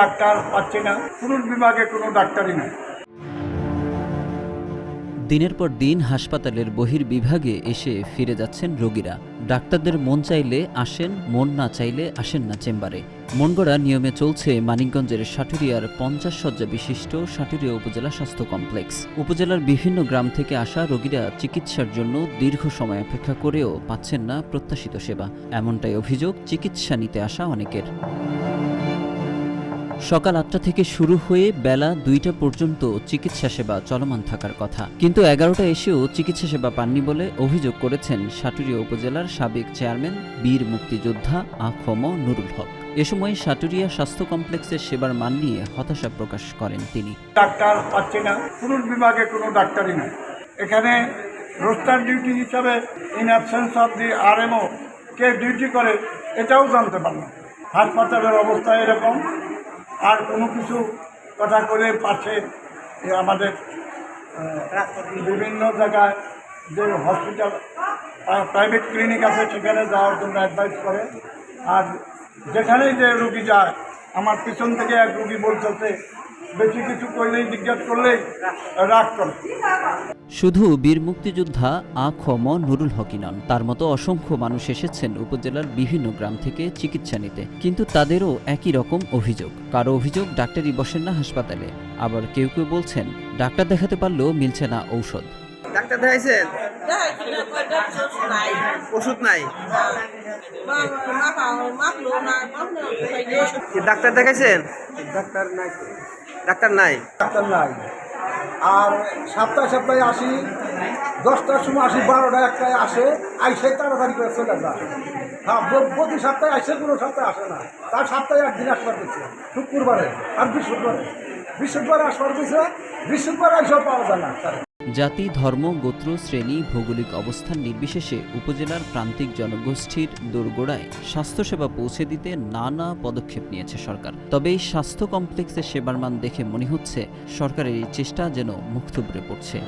Doctor পাচ্ছি না, পুরুষ বিভাগে কোনো ডাক্তারই নাই। দিনের পর দিন হাসপাতালের বহির্বিভাগে এসে ফিরে যাচ্ছেন রোগীরা। ডাক্তারদের মন চাইলে আসেন, মন না চাইলে আসেন না চেম্বারে। মন গড়া নিয়মে চলছে মানিকগঞ্জের সাটুরিয়ার পঞ্চাশ শয্যা বিশিষ্ট সাটুরিয়া উপজেলা স্বাস্থ্য কমপ্লেক্স। উপজেলার বিভিন্ন গ্রাম থেকে আসা রোগীরা চিকিৎসার জন্য দীর্ঘ সময় অপেক্ষা করেও পাচ্ছেন না প্রত্যাশিত সেবা। এমনটাই অভিযোগ চিকিৎসা নিতে আসা অনেকের। সকাল আটটা থেকে শুরু হয়ে বেলা দুইটা পর্যন্ত চিকিৎসা সেবা চলমান থাকার কথা। কিন্তু এগারোটা এসেও চিকিৎসা সেবা পাননি বলে অভিযোগ করেছেন সাটুরিয়া উপজেলার সাবেক চেয়ারম্যান, বীর মুক্তিযোদ্ধা আখম নুরুল হক। এ সময় সাটুরিয়া স্বাস্থ্য কমপ্লেক্সের সেবার মান নিয়ে হতাশা প্রকাশ করেন তিনি। ডাক্তার পাচ্ছি না, পুরুষ বিভাগে কোনো ডাক্তারই নাই। এখানে রোস্টার ডিউটি হিসাবে in absence of the RMO K duty করে, এটাও জানতে পারলাম। হাসপাতালের অবস্থা এরকম আর কোনো কিছু কথা করে পাশে আমাদের বিভিন্ন জায়গায় যে হসপিটাল প্রাইভেট ক্লিনিক আছে, সেখানে যাওয়ার জন্য অ্যাডভাইস করে। আর যেখানেই যে রুগী যায়, আমার পিছন থেকে এক রুগী বলতেছে বেশি কিছু করলেই জিজ্ঞেস করলেই রাগ করে। শুধু বীর মুক্তিযোদ্ধা আখম নুরুল হকি নন তার মতো অসংখ্য মানুষ এসেছেন উপজেলার বিভিন্ন গ্রাম থেকে চিকিৎসা নিতে। কিন্তু তাদেরও একই রকম অভিযোগ। কারও অভিযোগ ডাক্তারই বসেন না হাসপাতালে। আবার কেউ কেউ বলছেন ডাক্তার দেখাতে পারলেও মিলছে না ঔষধ। ডাক্তার দেখাইছেন? ওষুধ নাই? ডাক্তার দেখাইছেন? ডাক্তার নাই। ডাক্তার নাই। ডাক্তার নাই। আর সপ্তাহে সপ্তাহে আসি, দশটার সময় আসি, বারোটা একটায় আসে, আইসে তাড়াতাড়ি করে চলে যায় হ্যাঁ প্রতি সপ্তাহে আসে কোনো সপ্তাহে আসে না। তার সপ্তাহে একদিন আসবার দিচ্ছে শুক্রবারে আর বৃহস্পতিবারে। বৃহস্পতিবারে আসবার দিচ্ছে বৃহস্পতিবারে সব পাওয়া যায় না। জাতি, ধর্ম, গোত্র, শ্রেণি, ভৌগোলিক অবস্থান নির্বিশেষে উপজেলার প্রান্তিক জনগোষ্ঠীর দোরগোড়ায় স্বাস্থ্যসেবা পৌঁছে দিতে নানা পদক্ষেপ নিয়েছে সরকার। তবে এই স্বাস্থ্য কমপ্লেক্সের সেবার মান দেখে মনে হচ্ছে সরকারের এই চেষ্টা যেন মুখ থুবড়ে পড়ছে।